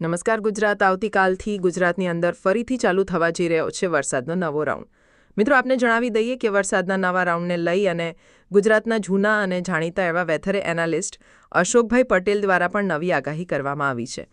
નમસ્કાર ગુજરાત, આવતીકાલથી ગુજરાતની અંદર ફરીથી ચાલુ થવા જઈ રહ્યો છે વરસાદનો નવો રાઉન્ડ. મિત્રો, આપને જણાવી દઈએ કે વરસાદના નવા રાઉન્ડને લઈ અને ગુજરાતના જૂના અને જાણીતા એવા વેધર એનાલિસ્ટ અશોકભાઈ પટેલ દ્વારા પણ નવી આગાહી કરવામાં આવી છે.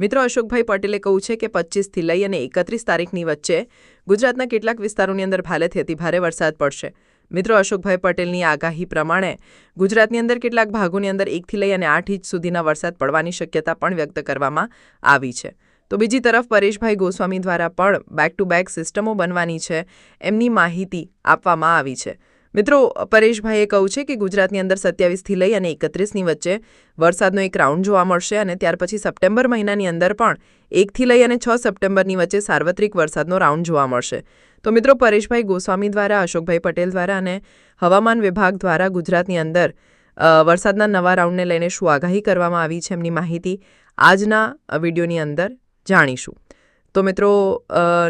મિત્રો, અશોકભાઈ પટેલે કહ્યું છે કે પચીસથી લઈ અને એકત્રીસ તારીખની વચ્ચે ગુજરાતના કેટલાક વિસ્તારોની અંદર ભારેથી અતિભારે વરસાદ પડશે. મિત્રો, અશોકભાઈ પટેલની આગાહી પ્રમાણે ગુજરાતની અંદર કેટલાક ભાગોની અંદર એકથી લઈ અને આઠ ઇંચ સુધીના વરસાદ પડવાની શક્યતા પણ વ્યક્ત કરવામાં આવી છે. તો બીજી તરફ પરેશભાઈ ગોસ્વામી દ્વારા પણ બેક ટુ બેક સિસ્ટમો બનવાની છે એમની માહિતી આપવામાં આવી છે. મિત્રો, પરેશભાઈએ કહ્યું છે કે ગુજરાતની અંદર સત્યાવીસથી લઈ અને એકત્રીસની વચ્ચે વરસાદનો એક રાઉન્ડ જોવા મળશે અને ત્યાર પછી સપ્ટેમ્બર મહિનાની અંદર પણ એકથી લઈ અને છ સપ્ટેમ્બરની વચ્ચે સાર્વત્રિક વરસાદનો રાઉન્ડ જોવા મળશે. તો મિત્રો પરેશભાઈ ગોસ્વામી દ્વારા, અશોકભાઈ પટેલ દ્વારા અને હવામાન વિભાગ દ્વારા ગુજરાતની અંદર વરસાદના નવા રાઉન્ડને લઈને શું આગાહી કરવામાં આવી છે એમની માહિતી આજના વિડીયોની અંદર જાણીશું. તો મિત્રો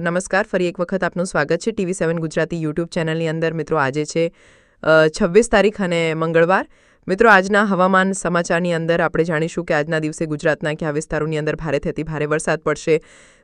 નમસ્કાર. ફરી એક વખત આપનું સ્વાગત છે ટીવી સેવન ગુજરાતી યુટ્યુબ ચેનલની અંદર. મિત્રો, આજે છે છવ્વીસ તારીખ અને મંગળવાર. મિત્રો, આજના હવામાન સમાચારની અંદર આપણે જાણીશું કે આજના દિવસે ગુજરાતના કયા વિસ્તારોની અંદર ભારેથી અતિ ભારે વરસાદ પડશે.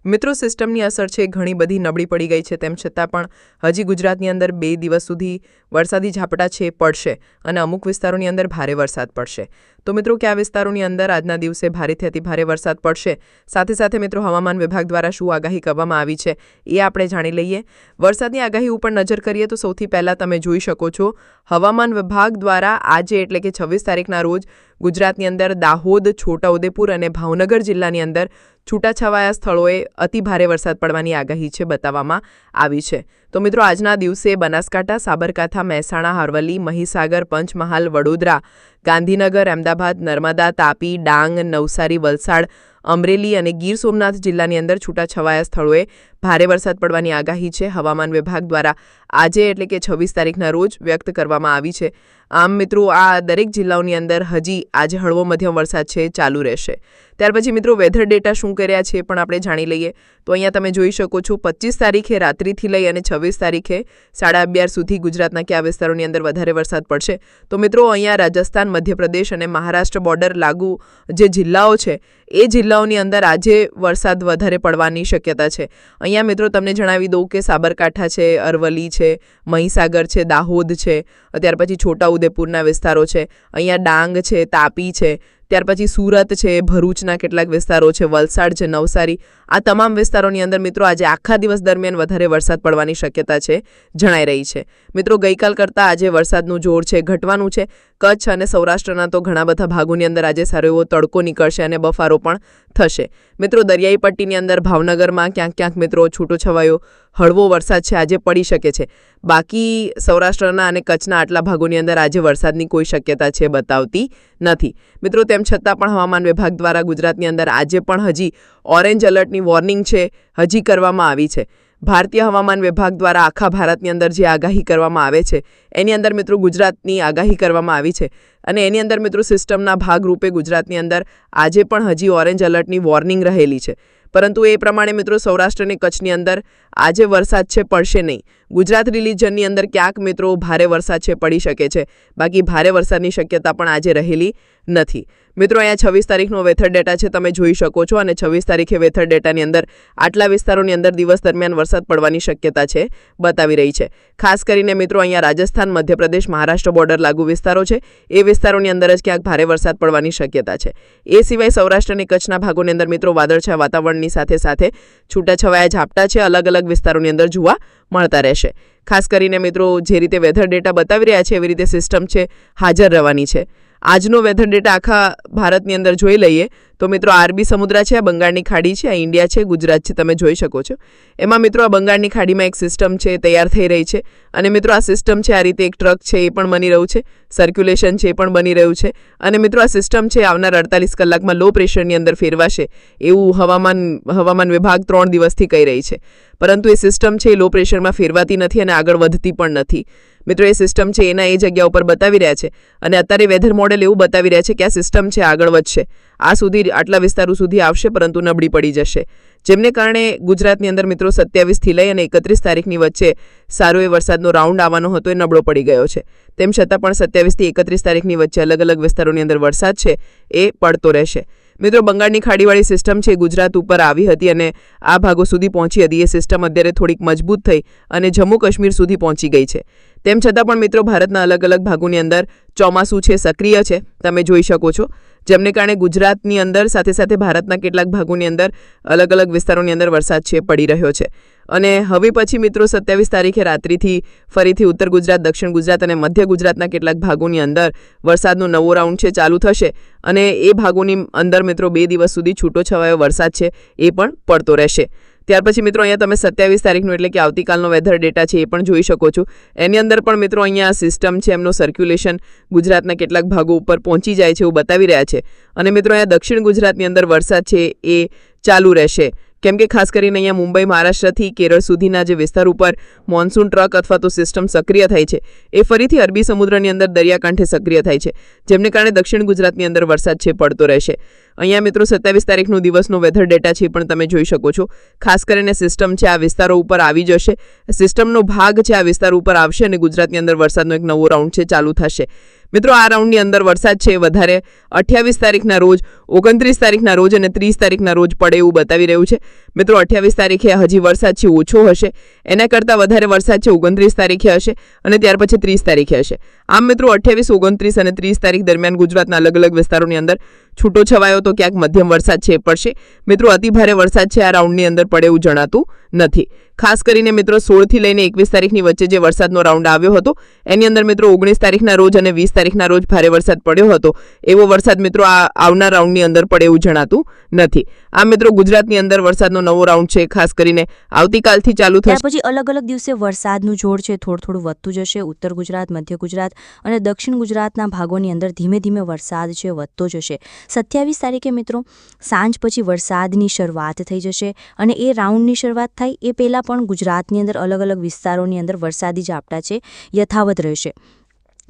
મિત્રો, સિસ્ટમની અસર છે, ઘણી બધી નબળી પડી ગઈ છે, તેમ છતાં પણ હજી ગુજરાતની અંદર બે દિવસ સુધી વરસાદી ઝાપટા છે, પડશે અને અમુક વિસ્તારોની અંદર ભારે વરસાદ પડશે. તો મિત્રો, કયા વિસ્તારોની અંદર આજના દિવસે ભારેથી અતિ ભારે વરસાદ પડશે? સાથે સાથે મિત્રો, હવામાન વિભાગ દ્વારા શું આગાહી કરવામાં આવી છે એ આપણે જાણી લઈએ. વરસાદની આગાહી ઉપર નજર કરીએ તો સૌથી પહેલાં તમે જોઈ શકો છો, હવામાન વિભાગ દ્વારા આજે એટલે કે છવ્વીસ તારીખના રોજ ગુજરાતની અંદર દાહોદ, છોટાઉદેપુર અને ભાવનગર જિલ્લાની અંદર છૂટાછવાયા સ્થળોએ અતિ ભારે વરસાદ પડવાની આગાહી છે બતાવવામાં આવી છે. તો મિત્રો, આજના દિવસે બનાસકાંઠા, સાબરકાંઠા, મહેસાણા હરવલ્લી મહીસાગર, પંચમહાલ, વડોદરા, ગાંધીનગર, અમદાવાદ, નર્મદા, તાપી, ડાંગ, નવસારી, વલસાડ અમરેલી અને ગીર સોમનાથ જિલ્લાની અંદર છૂટાછવાયા સ્થળોએ ભારે વરસાદ પડવાની આગાહી છે. હવામાન વિભાગ દ્વારા આજે એટલે કે છવ્વીસ તારીખના રોજ વ્યક્ત કરવામાં આવી છે. આમ મિત્રો, આ દરેક જિલ્લાઓની અંદર હજી આજે હળવો મધ્યમ વરસાદ છે, ચાલુ રહેશે. ત્યાર પછી મિત્રો વેધર ડેટા શું કર્યા છે પણ આપણે જાણી લઈએ. તો અહીંયા તમે જોઈ શકો છો પચીસ તારીખે રાત્રિથી લઈ અને છવ્વીસ તારીખે સાડા અગિયાર સુધી ગુજરાતના કયા વિસ્તારોની અંદર વધારે વરસાદ પડશે. તો મિત્રો અહીંયા રાજસ્થાન, મધ્યપ્રદેશ અને મહારાષ્ટ્ર બોર્ડર લાગુ જે જિલ્લાઓ છે, એ જિલ્લાઓની અંદર આજે વરસાદ વધારે પડવાની શક્યતા છે. અહીંયા મિત્રો તમને જણાવી દઉં કે સાબરકાંઠા છે, અરવલ્લી છે, મહીસાગર છે, દાહોદ છે, ત્યાર પછી છોટાઉદેપુરના વિસ્તારો છે. અહીંયા ડાંગ છે, તાપી છે ત્યાર પછી સુરત છે, ભરૂચના કેટલાક વિસ્તારો છે, વલસાડ છે, નવસારી. આ તમામ વિસ્તારોની અંદર મિત્રો આજે આખા દિવસ દરમિયાન વધારે વરસાદ પડવાની શક્યતા છે, જણાઈ રહી છે. મિત્રો, ગઈકાલ કરતાં આજે વરસાદનું જોર છે, ઘટવાનું છે. કચ્છ અને સૌરાષ્ટ્રના તો ઘણા બધા ભાગોની અંદર આજે સારો એવો તડકો નીકળશે અને બફારો પણ થશે. મિત્રો દરિયાઈ પટ્ટીની અંદર ભાવનગરમાં ક્યાંક ક્યાંક મિત્રો છૂટો છવાયો હળવો વરસાદ છે, આજે પડી શકે છે. બાકી સૌરાષ્ટ્રના અને કચ્છના આટલા ભાગોની અંદર આજે વરસાદની કોઈ શક્યતા છે બતાવતી નથી. મિત્રો, તેમ છતાં પણ હવામાન વિભાગ દ્વારા ગુજરાતની અંદર આજે પણ હજી ઓરેન્જ એલર્ટની વોર્નિંગ છે, હજી કરવામાં આવી છે. ભારતીય હવામાન વિભાગ દ્વારા આખા ભારતની અંદર જે આગાહી કરવામાં આવે છે, એની અંદર મિત્રો ગુજરાતની આગાહી કરવામાં આવી છે અને એની અંદર મિત્રો સિસ્ટમના ભાગરૂપે ગુજરાતની અંદર આજે પણ હજી ઓરેન્જ એલર્ટની વોર્નિંગ રહેલી છે. પરંતુ એ પ્રમાણે મિત્રો સૌરાષ્ટ્ર અને કચ્છની અંદર આજે વરસાદ છે, પડશે નહીં. ગુજરાત રિલિજનની અંદર ક્યાંક મિત્રો ભારે વરસાદ છે, પડી શકે છે. બાકી ભારે વરસાદની શક્યતા પણ આજે રહેલી નથી. મિત્રો, અહીંયા છવ્વીસ તારીખનો વેથર ડેટા છે, તમે જોઈ શકો છો અને છવ્વીસ તારીખે વેથર ડેટાની અંદર આટલા વિસ્તારોની અંદર દિવસ દરમિયાન વરસાદ પડવાની શક્યતા છે, બતાવી રહી છે. ખાસ કરીને મિત્રો, અહીંયા રાજસ્થાન, મધ્યપ્રદેશ, મહારાષ્ટ્ર બોર્ડર લાગુ વિસ્તારો છે. એ વિસ્તારોની અંદર જ ક્યાંક ભારે વરસાદ પડવાની શક્યતા છે. એ સિવાય સૌરાષ્ટ્ર અને કચ્છના ભાગોની અંદર મિત્રો વાદળછાયા વાતાવરણની સાથે સાથે છૂટાછવાયા ઝાપટા છે અલગ અલગ વિસ્તારોની અંદર જોવા મળતા રહેશે. ખાસ કરીને મિત્રો જે રીતે વેધર ડેટા બતાવી રહ્યા છે એવી રીતે સિસ્ટમ છે, હાજર રહેવાની છે. આજનો વેધર ડેટા આખા ભારતની અંદર જોઈ લઈએ. તો મિત્રો આરબી સમુદ્ર છે, આ બંગાળની ખાડી છે, આ ઇન્ડિયા છે, ગુજરાત છે, તમે જોઈ શકો છો. એમાં મિત્રો, આ બંગાળની ખાડીમાં એક સિસ્ટમ છે તૈયાર થઈ રહી છે. અને મિત્રો, આ સિસ્ટમ છે, આ રીતે એક ટ્રક છે, એ પણ બની રહ્યું છે. સર્ક્યુલેશન છે, એ પણ બની રહ્યું છે. અને મિત્રો, આ સિસ્ટમ છે આવનાર અડતાલીસ કલાકમાં લો પ્રેશરની અંદર ફેરવાશે. એવું હવામાન હવામાન વિભાગ ત્રણ દિવસથી કહી રહી છે. પરંતુ એ સિસ્ટમ છે, એ લો પ્રેશરમાં ફેરવાતી નથી અને આગળ વધતી પણ નથી. મિત્રો, એ સિસ્ટમ છે, એના એ જગ્યા ઉપર બતાવી રહ્યા છે. અને અત્યારે વેધર મોડેલ એવું બતાવી રહ્યા છે કે આ સિસ્ટમ છે, આગળ વધશે. આ સુધી આટલા વિસ્તારો સુધી આવશે, પરંતુ નબળી પડી જશે. જેમને કારણે ગુજરાતની અંદર મિત્રો સત્યાવીસથી લઈ અને એકત્રીસ તારીખની વચ્ચે સારો એ વરસાદનો રાઉન્ડ આવવાનો હતો, એ નબળો પડી ગયો છે. તેમ છતાં પણ સત્યાવીસથી એકત્રીસ તારીખની વચ્ચે અલગ અલગ વિસ્તારોની અંદર વરસાદ છે, એ પડતો રહેશે. મિત્રો, બંગાળની ખાડીવાળી સિસ્ટમ છે ગુજરાત ઉપર આવી હતી અને આ ભાગો સુધી પહોંચી હતી. એ સિસ્ટમ અત્યારે થોડીક મજબૂત થઈ અને જમ્મુ કાશ્મીર સુધી પહોંચી ગઈ છે. તેમ છતાં પણ મિત્રો, ભારતના અલગ અલગ ભાગોની અંદર ચોમાસું છે, સક્રિય છે. તમે જોઈ શકો છો. જેમને કારણે ગુજરાતની અંદર સાથે સાથે ભારતના કેટલાક ભાગોની અંદર અલગ અલગ વિસ્તારોની અંદર વરસાદ છે, પડી રહ્યો છે. અને હવે પછી મિત્રો, સત્યાવીસ તારીખે રાત્રિથી ફરીથી ઉત્તર ગુજરાત, દક્ષિણ ગુજરાત અને મધ્ય ગુજરાતના કેટલાક ભાગોની અંદર વરસાદનો નવો રાઉન્ડ છે, ચાલુ થશે. અને એ ભાગોની અંદર મિત્રો, બે દિવસ સુધી છૂટો છવાયો વરસાદ છે, એ પણ પડતો રહેશે. ત્યાર પછી મિત્રો અહીંયા તમે સત્યાવીસ તારીખનો એટલે કે આવતીકાલનો વેધર ડેટા છે એ પણ જોઈ શકો છો. એની અંદર પણ મિત્રો અહીંયા સિસ્ટમ છે, એમનો સર્ક્યુલેશન ગુજરાતના કેટલાક ભાગો ઉપર પહોંચી જાય છે એવું બતાવી રહ્યા છે. અને મિત્રો અહીંયા દક્ષિણ ગુજરાતની અંદર વરસાદ છે એ ચાલુ રહેશે. કેમ કે ખાસ કરીને અહીંયા મુંબઈ, મહારાષ્ટ્રથી કેરળ સુધીના જે વિસ્તાર ઉપર મોન્સૂન ટ્રક અથવા તો સિસ્ટમ સક્રિય થાય છે, એ ફરીથી અરબી સમુદ્રની અંદર દરિયાકાંઠે સક્રિય થાય છે, જેમને કારણે દક્ષિણ ગુજરાતની અંદર વરસાદ છે, પડતો રહેશે. અહીંયા મિત્રો સત્યાવીસ તારીખનો દિવસનો વેધર ડેટા છે પણ તમે જોઈ શકો છો. ખાસ કરીને સિસ્ટમ છે આ વિસ્તારો ઉપર આવી જશે. સિસ્ટમનો ભાગ છે આ વિસ્તાર ઉપર આવશે અને ગુજરાતની અંદર વરસાદનો એક નવો રાઉન્ડ છે ચાલુ થશે. મિત્રો આ રાઉન્ડની અંદર વરસાદ છે વધારે અઠ્યાવીસ તારીખના રોજ, ઓગણત્રીસ તારીખના રોજ અને ત્રીસ તારીખના રોજ પડે એવું બતાવી રહ્યું છે. મિત્રો અઠ્યાવીસ તારીખે હજી વરસાદ છે ઓછો હશે. એના કરતાં વધારે વરસાદ છે ઓગણત્રીસ તારીખે હશે અને ત્યાર પછી ત્રીસ તારીખે હશે. આમ મિત્રો અઠ્યાવીસ, ઓગણત્રીસ અને ત્રીસ તારીખ દરમિયાન ગુજરાતના અલગ અલગ વિસ્તારોની અંદર છૂટો છવાયો તો ક્યાંક મધ્યમ વરસાદ છે, પડશે. મિત્રો, અતિભારે વરસાદ છે, આ રાઉન્ડની અંદર પડે એવું જણાતું નથી. ખાસ કરીને મિત્રો સોળથી લઈને એકવીસ તારીખની વચ્ચે જે વરસાદનો રાઉન્ડ આવ્યો હતો, એની અંદર મિત્રો ઓગણીસ તારીખના રોજ અને વીસ તારીખના રોજ ભારે વરસાદ પડ્યો હતો. એવો વરસાદ મિત્રો આ આવનાર રાઉન્ડની અંદર પડે એવું જણાતું નથી. આ મિત્રો ગુજરાતની અંદર વરસાદનો નવો રાઉન્ડ છે, ખાસ કરીને આવતીકાલથી ચાલુ થશે. પછી અલગ અલગ દિવસે વરસાદનું જોડ છે, થોડું થોડું વધતું જશે. ઉત્તર ગુજરાત, મધ્ય ગુજરાત અને દક્ષિણ ગુજરાતના ભાગોની અંદર ધીમે ધીમે વરસાદ છે, વધતો જશે. સત્યાવીસ તારીખે મિત્રો સાંજ પછી વરસાદની શરૂઆત થઈ જશે અને એ રાઉન્ડની શરૂઆત થાય એ પહેલાં પણ ગુજરાતની અંદર અલગ અલગ વિસ્તારોની અંદર વરસાદી ઝાપટા છે, યથાવત રહેશે.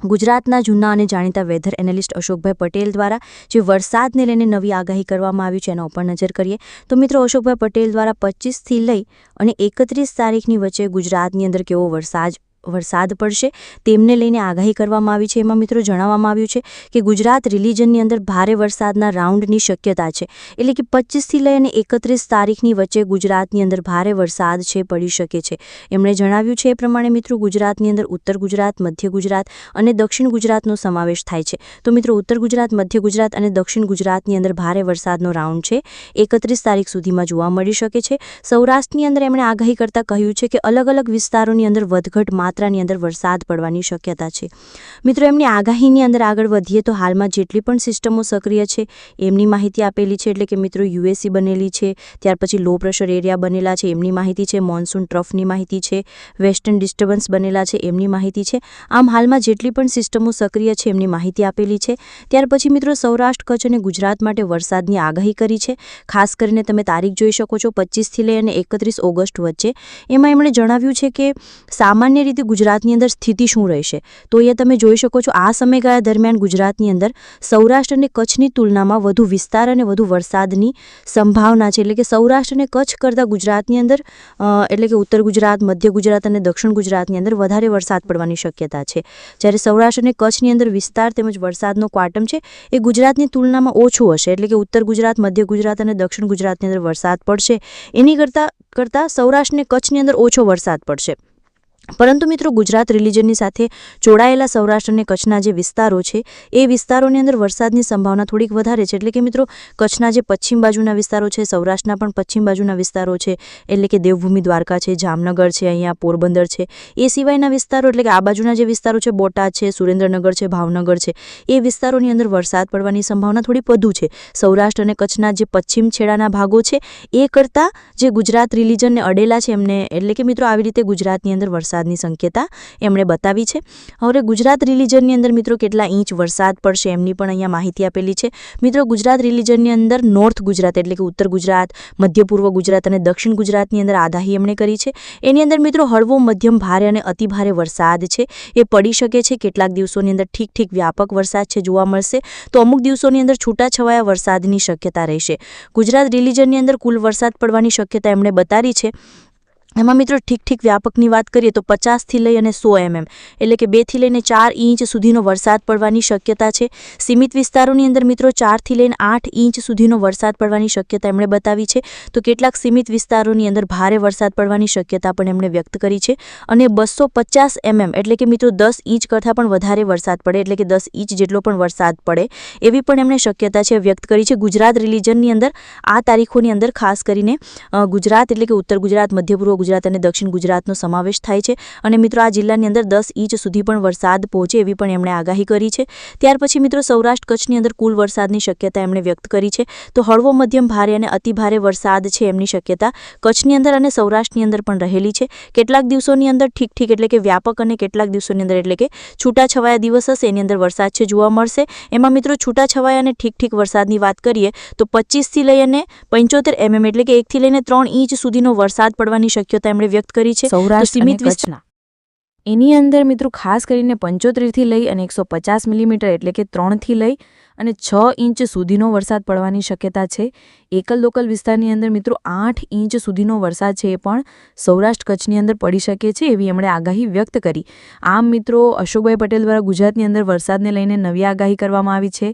ગુજરાતના જૂના અને જાણીતા વેધર એનાલિસ્ટ અશોકભાઈ પટેલ દ્વારા જે વરસાદને લઈને નવી આગાહી કરવામાં આવી છે એના ઉપર નજર કરીએ, તો મિત્રો અશોકભાઈ પટેલ દ્વારા પચીસથી લઈ અને એકત્રીસ તારીખની વચ્ચે ગુજરાતની અંદર કેવો વરસાદ વરસાદ પડશે. તેમને લઈને આગાહી કરવામાં આવી છે. એમાં મિત્રો જણાવવામાં આવ્યું છે કે ગુજરાત રિલિજનની અંદર ભારે વરસાદના રાઉન્ડની શક્યતા છે. એટલે કે પચીસથી લઈને એકત્રીસ તારીખની વચ્ચે ગુજરાતની અંદર ભારે વરસાદ છે, પડી શકે છે. એમણે જણાવ્યું છે એ પ્રમાણે મિત્રો ગુજરાતની અંદર ઉત્તર ગુજરાત, મધ્ય ગુજરાત અને દક્ષિણ ગુજરાતનો સમાવેશ થાય છે. તો મિત્રો ઉત્તર ગુજરાત, મધ્ય ગુજરાત અને દક્ષિણ ગુજરાતની અંદર ભારે વરસાદનો રાઉન્ડ છે. એકત્રીસ તારીખ સુધીમાં જોવા મળી શકે છે. સૌરાષ્ટ્રની અંદર એમણે આગાહી કરતાં કહ્યું છે કે અલગ અલગ વિસ્તારોની અંદર વધઘટ માત્રાની અંદર વરસાદ પડવાની શક્યતા છે. મિત્રો, એમની આગાહીની અંદર આગળ વધીએ તો હાલમાં જેટલી પણ સિસ્ટમો સક્રિય છે, એમની માહિતી આપેલી છે એટલે કે મિત્રો યુએસી બનેલી છે, ત્યાર પછી લો પ્રેશર એરિયા બનેલા છે, એમની માહિતી છે, મોન્સૂન ટ્રફની માહિતી છે, વેસ્ટર્ન ડિસ્ટર્બન્સ બનેલા છે, એમની માહિતી છે. આમ હાલમાં જેટલી પણ સિસ્ટમો સક્રિય છે, એમની માહિતી આપેલી છે. ત્યાર પછી મિત્રો સૌરાષ્ટ્ર, કચ્છ અને ગુજરાત માટે વરસાદની આગાહી કરી છે. ખાસ કરીને તમે તારીખ જોઈ શકો છો, પચીસથી લઈ અને એકત્રીસ ઓગસ્ટ વચ્ચે. એમાં એમણે જણાવ્યું છે કે સામાન્ય રીતે ગુજરાતની અંદર સ્થિતિ શું રહેશે? તો એ તમે જોઈ શકો છો, આ સમયગાળા દરમિયાન ગુજરાતની અંદર સૌરાષ્ટ્ર અને કચ્છની તુલનામાં વધુ વિસ્તાર અને વધુ વરસાદની સંભાવના છે. એટલે કે સૌરાષ્ટ્ર અને કચ્છ કરતાં ગુજરાતની અંદર એટલે કે ઉત્તર ગુજરાત, મધ્ય ગુજરાત અને દક્ષિણ ગુજરાતની અંદર વધારે વરસાદ પડવાની શક્યતા છે. જ્યારે સૌરાષ્ટ્ર અને કચ્છની અંદર વિસ્તાર તેમજ વરસાદનો ક્વાટમ છે, એ ગુજરાતની તુલનામાં ઓછું હશે. એટલે કે ઉત્તર ગુજરાત, મધ્ય ગુજરાત અને દક્ષિણ ગુજરાતની અંદર વરસાદ પડશે. એની કરતાં કરતાં સૌરાષ્ટ્રને કચ્છની અંદર ઓછો વરસાદ પડશે. પરંતુ મિત્રો ગુજરાત રિલિજનની સાથે જોડાયેલા સૌરાષ્ટ્ર અને કચ્છના જે વિસ્તારો છે, એ વિસ્તારોની અંદર વરસાદની સંભાવના થોડીક વધારે છે. એટલે કે મિત્રો, કચ્છના જે પશ્ચિમ બાજુના વિસ્તારો છે, સૌરાષ્ટ્રના પણ પશ્ચિમ બાજુના વિસ્તારો છે, એટલે કે દેવભૂમિ દ્વારકા છે, જામનગર છે, અહીંયા પોરબંદર છે. એ સિવાયના વિસ્તારો, એટલે કે આ બાજુના જે વિસ્તારો છે, બોટાદ છે, સુરેન્દ્રનગર છે, ભાવનગર છે, એ વિસ્તારોની અંદર વરસાદ પડવાની સંભાવના થોડી વધુ છે. સૌરાષ્ટ્ર અને કચ્છના જે પશ્ચિમ છેડાના ભાગો છે, એ કરતાં જે ગુજરાત રિલિજનને અડેલા છે એમને, એટલે કે મિત્રો, આવી રીતે ગુજરાતની અંદર વરસાદની શક્યતા એમણે બતાવી છે. હવે ગુજરાત રિલિજનની અંદર મિત્રો કેટલા ઇંચ વરસાદ પડશે એમની પણ અહીંયા માહિતી આપેલી છે. મિત્રો ગુજરાત રિલિજનની અંદર નોર્થ ગુજરાત એટલે કે ઉત્તર ગુજરાત, મધ્ય પૂર્વ ગુજરાત અને દક્ષિણ ગુજરાતની અંદર આગાહી એમણે કરી છે. એની અંદર મિત્રો હળવો, મધ્યમ, ભારે અને અતિભારે વરસાદ છે. એ પડી શકે છે. કેટલાક દિવસોની અંદર ઠીક ઠીક વ્યાપક વરસાદ છે જોવા મળશે. તો અમુક દિવસોની અંદર છૂટાછવાયા વરસાદની શક્યતા રહેશે. ગુજરાત રિલિજનની અંદર કુલ વરસાદ પડવાની શક્યતા એમણે બતાવી છે. એમાં મિત્રો ઠીક ઠીક વ્યાપકની વાત કરીએ તો પચાસથી લઈ અને સો એમએમ. એટલે કે બેથી લઈને ચાર ઇંચ સુધીનો વરસાદ પડવાની શક્યતા છે. સીમિત વિસ્તારોની અંદર મિત્રો ચારથી લઈને આઠ ઇંચ સુધીનો વરસાદ પડવાની શક્યતા એમણે બતાવી છે. તો કેટલાક સીમિત વિસ્તારોની અંદર ભારે વરસાદ પડવાની શક્યતા પણ એમણે વ્યક્ત કરી છે. અને બસો પચાસ એમએમ એટલે કે મિત્રો દસ ઇંચ કરતાં પણ વધારે વરસાદ પડે, એટલે કે દસ ઇંચ જેટલો પણ વરસાદ પડે, એવી પણ એમણે શક્યતા છે વ્યક્ત કરી છે. ગુજરાત રિલિજનની અંદર આ તારીખોની અંદર ખાસ કરીને ગુજરાત એટલે કે ઉત્તર ગુજરાત, મધ્ય ગુજરાત અને દક્ષિણ ગુજરાતનો સમાવેશ થાય છે. અને મિત્રો, આ જિલ્લાની અંદર દસ ઇંચ સુધી પણ વરસાદ પહોંચે એવી પણ એમણે આગાહી કરી છે. ત્યાર પછી મિત્રો, સૌરાષ્ટ્ર કચ્છની અંદર કુલ વરસાદની શક્યતા એમણે વ્યક્ત કરી છે. તો હળવો મધ્યમ ભારે અને અતિ ભારે વરસાદ છે એમની શક્યતા કચ્છની અંદર અને સૌરાષ્ટ્રની અંદર પણ રહેલી છે. કેટલાક દિવસોની અંદર ઠીક ઠીક એટલે કે વ્યાપક અને કેટલાક દિવસોની અંદર એટલે કે છૂટાછવાયા દિવસ હશે, એની અંદર વરસાદ છે જોવા મળશે. એમાં મિત્રો, છૂટાછવાયા અને ઠીક ઠીક વરસાદની વાત કરીએ તો પચીસથી લઈ અને પંચોતેર એમએમ એટલે કે એકથી લઈને ત્રણ ઇંચ સુધીનો વરસાદ પડવાની શક્યતા એમણે વ્યક્ત કરી છે સૌરાષ્ટ્ર સીમિત વિસ્તારના એની અંદર મિત્રો ખાસ કરીને પંચોતેરથી લઈ અને એકસો પચાસ મિલીમીટર એટલે કે ત્રણથી લઈ અને છ ઇંચ સુધીનો વરસાદ પડવાની શક્યતા છે. એકલ લોકલ વિસ્તારની અંદર મિત્રો આઠ ઇંચ સુધીનો વરસાદ છે એ પણ સૌરાષ્ટ્ર કચ્છની અંદર પડી શકે છે એવી એમણે આગાહી વ્યક્ત કરી. આમ મિત્રો અશોકભાઈ પટેલ દ્વારા ગુજરાતની અંદર વરસાદને લઈને નવી આગાહી કરવામાં આવી છે.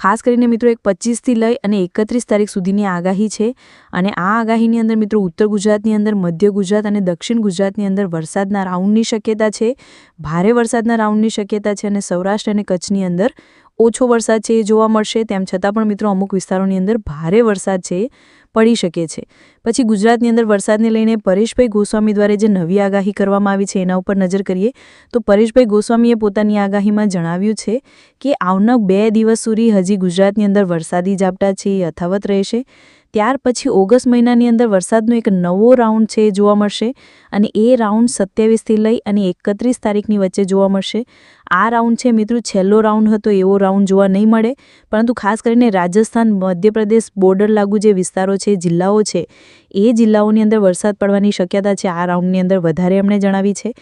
ખાસ કરીને મિત્રો એક પચીસથી લઈ અને એકત્રીસ તારીખ સુધીની આગાહી છે. અને આ આગાહીની અંદર મિત્રો ઉત્તર ગુજરાતની અંદર, મધ્ય ગુજરાત અને દક્ષિણ ગુજરાતની અંદર વરસાદના રાઉન્ડની શક્યતા છે. ભારે વરસાદના રાઉન્ડની શક્યતા છે અને સૌરાષ્ટ્ર અને કચ્છની અંદર ઓછો વરસાદ છે એ જોવા મળશે. તેમ છતાં પણ મિત્રો અમુક વિસ્તારોની અંદર ભારે વરસાદ છે. પડી શકે છે. પછી ગુજરાતની અંદર વરસાદને લઈને પરેશભાઈ ગોસ્વામી દ્વારા જે નવી આગાહી કરવામાં આવી છે એના ઉપર નજર કરીએ, તો પરેશભાઈ ગોસ્વામીએ પોતાની આગાહીમાં જણાવ્યું છે કે આવનાર બે દિવસ સુધી હજી ગુજરાતની અંદર વરસાદી ઝાપટા છે એ યથાવત રહેશે. ત્યાર પછી ઓગસ્ટ મહિનાની અંદર વરસાદનો એક નવો રાઉન્ડ છે જોવા મળશે અને એ રાઉન્ડ સત્યાવીસથી લઈ અને એકત્રીસ તારીખની વચ્ચે જોવા મળશે. આ રાઉન્ડ છે મિત્રો, છેલ્લો રાઉન્ડ હતો, એવો રાઉન્ડ જોવા નહીં મળે. પરંતુ ખાસ કરીને રાજસ્થાન, મધ્યપ્રદેશ, બોર્ડર લાગુ જે વિસ્તારો છે, જિલ્લાઓ છે, એ જિલ્લાઓની અંદર વરસાદ પડવાની શક્યતા છે. આ રાઉન્ડની અંદર વધારે એમણે જણાવી છે.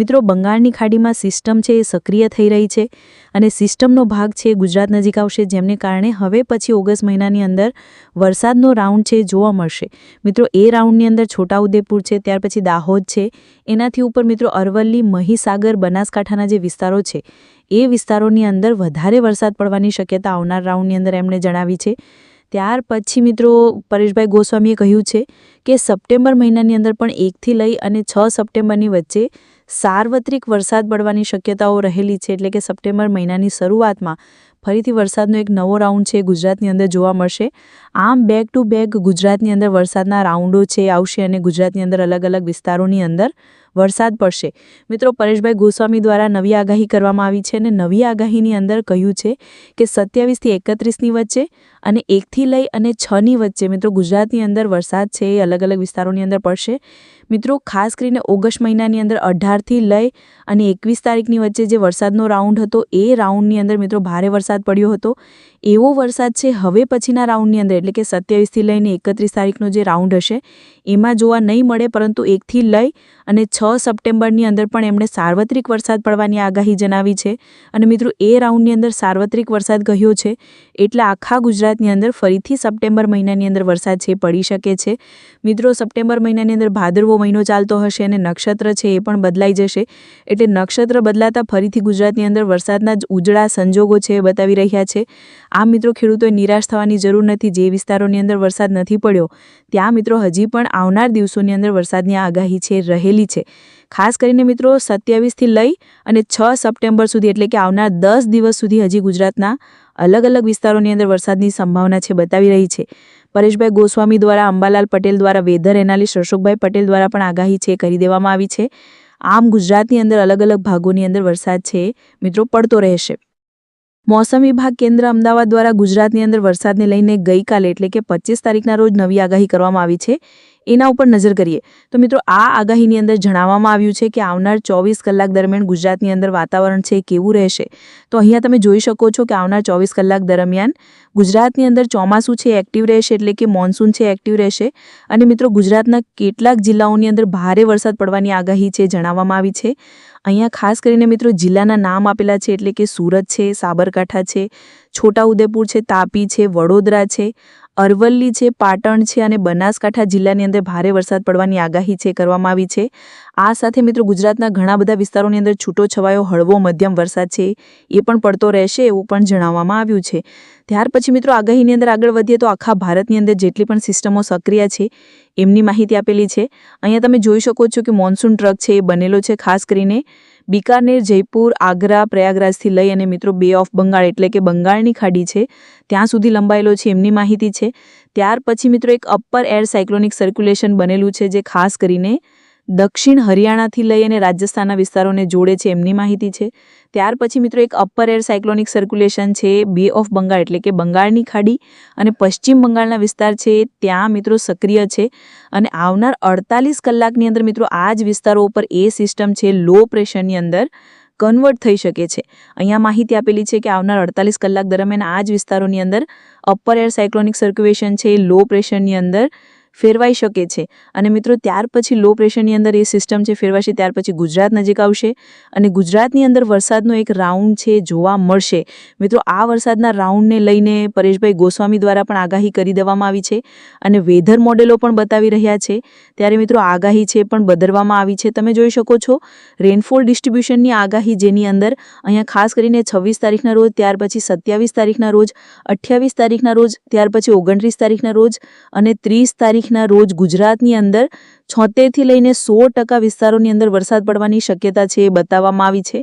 મિત્રો, બંગાળની ખાડીમાં સિસ્ટમ છે એ સક્રિય થઈ રહી છે અને સિસ્ટમનો ભાગ છે ગુજરાત નજીક આવશે, જેમને કારણે હવે પછી ઓગસ્ટ મહિનાની અંદર વરસાદનો રાઉન્ડ છે જોવા મળશે. મિત્રો, એ રાઉન્ડની અંદર છોટાઉદેપુર છે, ત્યાર પછી દાહોદ છે. એનાથી ઉપર મિત્રો, અરવલ્લી, મહીસાગર, બનાસકાંઠાના જે વિસ્તારો છે, એ વિસ્તારોની અંદર વધારે વરસાદ પડવાની શક્યતા આવનાર રાઉન્ડની અંદર એમણે જણાવી છે. ત્યાર પછી મિત્રો, પરેશભાઈ ગોસ્વામીએ કહ્યું છે કે સપ્ટેમ્બર મહિનાની અંદર પણ એકથી લઈ અને છ સપ્ટેમ્બરની વચ્ચે સાર્વત્રિક વરસાદ પડવાની શક્યતાઓ રહેલી છે એટલે કે સપ્ટેમ્બર મહિનાની શરૂઆતમાં ફરીથી વરસાદનો એક નવો રાઉન્ડ છે ગુજરાતની અંદર જોવા મળશે. આમ બેક ટુ બેક ગુજરાતની અંદર વરસાદના રાઉન્ડો છે, આવશે અને ગુજરાતની અંદર અલગ અલગ વિસ્તારોની અંદર વરસાદ પડશે. મિત્રો, પરેશભાઈ ગોસ્વામી દ્વારા નવી આગાહી કરવામાં આવી છે અને નવી આગાહીની અંદર કહ્યું છે કે સત્યાવીસથી એકત્રીસની વચ્ચે અને એકથી લઈ અને છની વચ્ચે, મિત્રો, ગુજરાતની અંદર વરસાદ છે એ અલગ અલગ વિસ્તારોની અંદર પડશે. મિત્રો, ખાસ કરીને ઓગસ્ટ મહિનાની અંદર અઢારથી લઈ અને એકવીસ તારીખની વચ્ચે જે વરસાદનો રાઉન્ડ હતો, એ રાઉન્ડની અંદર, મિત્રો, ભારે વરસાદ પડ્યો હતો. એવો વરસાદ છે હવે પછીના રાઉન્ડની અંદર, એટલે કે સત્યાવીસથી લઈને એકત્રીસ તારીખનો જે રાઉન્ડ હશે, એમાં જોવા નહીં મળે, પરંતુ એકથી લઈ અને છ સપ્ટેમ્બરની અંદર પણ એમણે સાર્વત્રિક વરસાદ પડવાની આગાહી જણાવી છે. અને મિત્રો, એ રાઉન્ડની અંદર સાર્વત્રિક વરસાદ કહ્યો છે, એટલે આખા ગુજરાતની અંદર ફરીથી સપ્ટેમ્બર મહિનાની અંદર વરસાદ છે, પડી શકે છે. મિત્રો, સપ્ટેમ્બર મહિનાની અંદર ભાદરવો મહિનો ચાલતો હશે અને નક્ષત્ર છે એ પણ બદલાઈ જશે. એટલે નક્ષત્ર બદલાતા ફરીથી ગુજરાતની અંદર વરસાદના જ ઉજળા સંજોગો છે એ બતાવી રહ્યા છે. આ મિત્રો, ખેડૂતોએ નિરાશ થવાની જરૂર નથી. જે વિસ્તારોની અંદર વરસાદ નથી પડ્યો, ત્યાં મિત્રો હજી પણ આવનાર દિવસોની અંદર વરસાદની આગાહી છે, રહેલી છે. ખાસ કરીને મિત્રો સત્યાવીસથી લઈ અને છ સપ્ટેમ્બર સુધી, એટલે કે આવનાર દસ દિવસ સુધી હજી ગુજરાતના અલગ અલગ વિસ્તારોની અંદર વરસાદની સંભાવના છે બતાવી રહી છે. પરેશભાઈ ગોસ્વામી દ્વારા અંબાલાલ પટેલ દ્વારા વેધર એનાલિસ્ટ અશોકભાઈ પટેલ દ્વારા પણ આગાહી છે કરી દેવામાં આવી છે. આમ ગુજરાતની અંદર અલગ અલગ ભાગોની અંદર વરસાદ છે મિત્રો પડતો રહેશે. મોસમ વિભાગ કેન્દ્ર અમદાવાદ દ્વારા ગુજરાતની અંદર વરસાદને લઈને ગઈકાલે, એટલે કે પચીસ તારીખના રોજ નવી આગાહી કરવામાં આવી છે. એના ઉપર નજર કરીએ. તો મિત્રો, આ આગાહીની અંદર જણાવવામાં આવ્યું છે કે આવનાર ચોવીસ કલાક દરમિયાન ગુજરાતની અંદર વાતાવરણ છે કેવું રહેશે? તો અહીંયા તમે જોઈ શકો છો કે આવનાર ચોવીસ કલાક દરમિયાન ગુજરાતની અંદર ચોમાસું છે એક્ટિવ રહેશે એટલે કે મોન્સૂન છે એક્ટિવ રહેશે. અને મિત્રો, ગુજરાતના કેટલાક જિલ્લાઓની અંદર ભારે વરસાદ પડવાની આગાહી છે જણાવવામાં આવી છે. અહીંયા ખાસ કરીને મિત્રો, જિલ્લાના નામ આપેલા છે એટલે કે સુરત છે, સાબરકાંઠા છે, છોટાઉદેપુર છે, તાપી છે, વડોદરા છે. અરવલ્લી છે, પાટણ છે અને બનાસકાંઠા જિલ્લાની અંદર ભારે વરસાદ પડવાની આગાહી છે, કરવામાં આવી છે. આ સાથે મિત્રો ગુજરાતના ઘણા બધા વિસ્તારોની અંદર છૂટો છવાયો હળવો મધ્યમ વરસાદ છે, એ પણ પડતો રહેશે એવું પણ જણાવવામાં આવ્યું છે. ત્યાર પછી મિત્રો આગાહીની અંદર આગળ વધીએ તો આખા ભારતની અંદર જેટલી પણ સિસ્ટમો સક્રિય છે, એમની માહિતી આપેલી છે. અહીંયા તમે જોઈ શકો છો કે મોન્સૂન ટ્રક છે એ બનેલો છે, ખાસ કરીને બિકાનેર, જયપુર, આગ્રા, પ્રયાગરાજથી લઈ અને મિત્રો બે ઓફ બંગાળ એટલે કે બંગાળની ખાડી છે, ત્યાં સુધી લંબાયેલો છે એમની માહિતી છે. ત્યાર પછી મિત્રો એક અપર એર સાયક્લોનિક સર્ક્યુલેશન બનેલું છે, જે ખાસ કરીને દક્ષિણ હરિયાણાથી લઈ અને રાજસ્થાનના વિસ્તારોને જોડે છે એમની માહિતી છે. ત્યાર પછી મિત્રો એક અપર એર સાયક્લોનિક સર્ક્યુલેશન છે બે ઓફ બંગાળ એટલે કે બંગાળની ખાડી અને પશ્ચિમ બંગાળના વિસ્તાર છે, ત્યાં મિત્રો સક્રિય છે. અને આવનાર અડતાલીસ કલાકની અંદર મિત્રો આ જ વિસ્તારો ઉપર એ સિસ્ટમ છે લો પ્રેશરની અંદર કન્વર્ટ થઈ શકે છે. અહીંયા માહિતી આપેલી છે કે આવનાર અડતાલીસ કલાક દરમિયાન આ જ વિસ્તારોની અંદર અપર એર સાયક્લોનિક સર્ક્યુલેશન છે લો પ્રેશરની અંદર ફેરવાઈ શકે છે. અને મિત્રો, ત્યાર પછી લો પ્રેશરની અંદર એ સિસ્ટમ છે, ફેરવાશે, ત્યાર પછી ગુજરાત નજીક આવશે. અને ગુજરાતની અંદર વરસાદનો એક રાઉન્ડ છે, જોવા મળશે. મિત્રો, આ વરસાદના રાઉન્ડને લઈને પરેશભાઈ ગોસ્વામી દ્વારા પણ આગાહી કરી દેવામાં આવી છે. અને વેધર મોડેલો પણ બતાવી રહ્યા છે. ત્યારે મિત્રો, આગાહી છે પણ બદલવામાં આવી છે. તમે જોઈ શકો છો રેનફોલ ડિસ્ટ્રીબ્યુશનની આગાહી જેની અંદર અહીંયા ખાસ કરીને છવ્વીસ તારીખના રોજ, ત્યાર પછી સત્યાવીસ તારીખના રોજ, અઠ્યાવીસ તારીખના રોજ, ત્યાર પછી ઓગણત્રીસ તારીખના રોજ અને ત્રીસ તારીખના રોજ ગુજરાતની અંદર છોતેરથી લઈને સો ટકા વિસ્તારોની અંદર વરસાદ પડવાની શક્યતા છે એ બતાવવામાં આવી છે.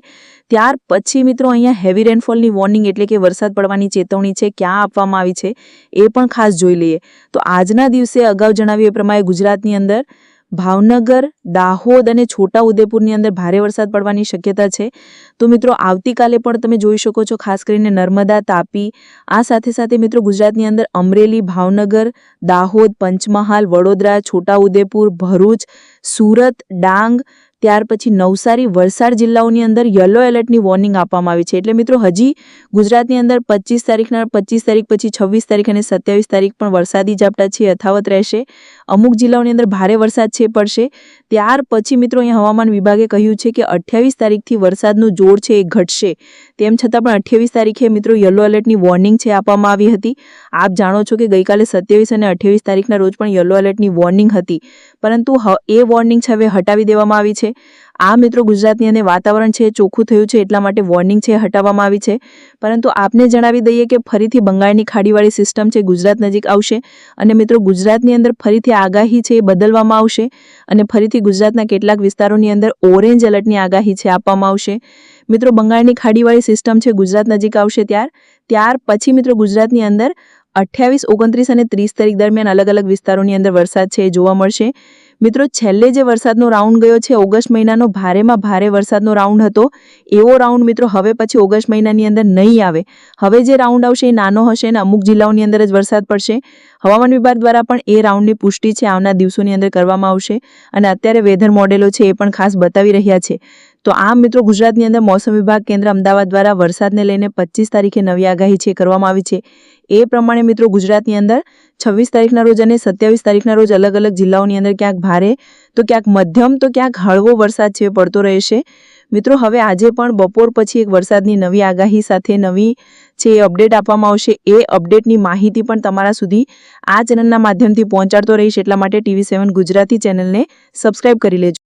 ત્યાર પછી મિત્રો અહીંયા હેવી રેનફોલની વોર્નિંગ એટલે કે વરસાદ પડવાની ચેતવણી છે ક્યાં આપવામાં આવી છે એ પણ ખાસ જોઈ લઈએ. તો આજના દિવસે અગાઉ જણાવ્યું એ પ્રમાણે ગુજરાતની અંદર ભાવનગર, દાહોદ અને છોટા ઉદેપુરની અંદર ભારે વરસાદ પડવાની શક્યતા છે. તો મિત્રો, આવતીકાલે પણ તમે જોઈ શકો છો, ખાસ કરીને નર્મદા, તાપી, આ સાથે સાથે મિત્રો ગુજરાતની અંદર અમરેલી, ભાવનગર, દાહોદ, પંચમહાલ, વડોદરા, છોટાઉદેપુર, ભરૂચ, સુરત, ડાંગ, ત્યાર પછી નવસારી, વલસાડ જિલ્લાઓની અંદર યલો એલર્ટની વોર્નિંગ આપવામાં આવી છે. એટલે મિત્રો, હજી ગુજરાતની અંદર પચીસ તારીખના પચીસ તારીખ પછી છવ્વીસ તારીખ અને સત્યાવીસ તારીખ પણ વરસાદી ઝાપટા છે, યથાવત રહેશે. અમુક જિલ્લાઓની અંદર ભારે વરસાદ છે, પડશે. ત્યાર પછી મિત્રો અહીંયા હવામાન વિભાગે કહ્યું છે કે અઠ્યાવીસ તારીખથી વરસાદનું જોર છે એ ઘટશે. તેમ છતાં પણ અઠ્યાવીસ તારીખે મિત્રો યલો એલર્ટની વોર્નિંગ છે આપવામાં આવી હતી. આપ જાણો છો કે ગઈકાલે સત્યાવીસ અને અઠ્યાવીસ તારીખના રોજ પણ યલો એલર્ટની વોર્નિંગ હતી. પરંતુ એ વોર્નિંગ છે હવે હટાવી દેવામાં આવી છે. આ મિત્રો ગુજરાતની અંદર વાતાવરણ છે, ચોખ્ખું થયું છે, એટલા માટે વોર્નિંગ છે, હટાવવામાં આવી છે. પરંતુ આપને જણાવી દઈએ કે ફરીથી બંગાળની ખાડીવાળી સિસ્ટમ છે, ગુજરાત નજીક આવશે. અને મિત્રો ગુજરાતની અંદર ફરીથી આગાહી છે એ બદલવામાં આવશે. અને ફરીથી ગુજરાતના કેટલાક વિસ્તારોની અંદર ઓરેન્જ એલર્ટની આગાહી છે આપવામાં આવશે. મિત્રો બંગાળની ખાડીવાળી સિસ્ટમ છે, ગુજરાત નજીક આવશે ત્યાર. ત્યાર પછી મિત્રો ગુજરાતની અંદર અઠ્યાવીસ, ઓગણત્રીસ અને ત્રીસ તારીખ દરમિયાન અલગ અલગ વિસ્તારોની અંદર વરસાદ છે એ જોવા મળશે. મિત્રો, છેલ્લે જે વરસાદનો રાઉન્ડ ગયો છે, ઓગસ્ટ મહિનાનો ભારેમાં ભારે વરસાદનો રાઉન્ડ હતો. એવો રાઉન્ડ મિત્રો, હવે પછી ઓગસ્ટ મહિનાની અંદર નહીં આવે. હવે જે રાઉન્ડ આવશે એ નાનો હશે અને અમુક જિલ્લાઓની અંદર જ વરસાદ પડશે. હવામાન વિભાગ દ્વારા પણ એ રાઉન્ડની પુષ્ટિ છે, આવનાર દિવસોની અંદર કરવામાં આવશે. અને અત્યારે વેધર મોડેલો છે એ પણ ખાસ બતાવી રહ્યા છે. તો આમ મિત્રો, ગુજરાતની અંદર મોસમ વિભાગ કેન્દ્ર અમદાવાદ દ્વારા વરસાદને લઈને પચીસ તારીખે નવી આગાહી છે, કરવામાં આવી છે. એ પ્રમાણે મિત્રો, ગુજરાતની અંદર છવ્વીસ તારીખના રોજ અને સત્યાવીસ તારીખના રોજ અલગ અલગ જિલ્લાઓની અંદર ક્યાંક ભારે, તો ક્યાંક મધ્યમ, તો ક્યાંક હળવો વરસાદ છે, પડતો રહેશે. મિત્રો, હવે આજે પણ બપોર પછી એક વરસાદની નવી આગાહી સાથે નવી એ અપડેટ આપવામાં આવશે, એ અપડેટની માહિતી પણ તમારા સુધી આ ચેનલના માધ્યમથી પહોંચાડતો રહીશ. એટલા માટે ટીવી સેવન ગુજરાતી ચેનલને સબસ્ક્રાઇબ કરી લેજો.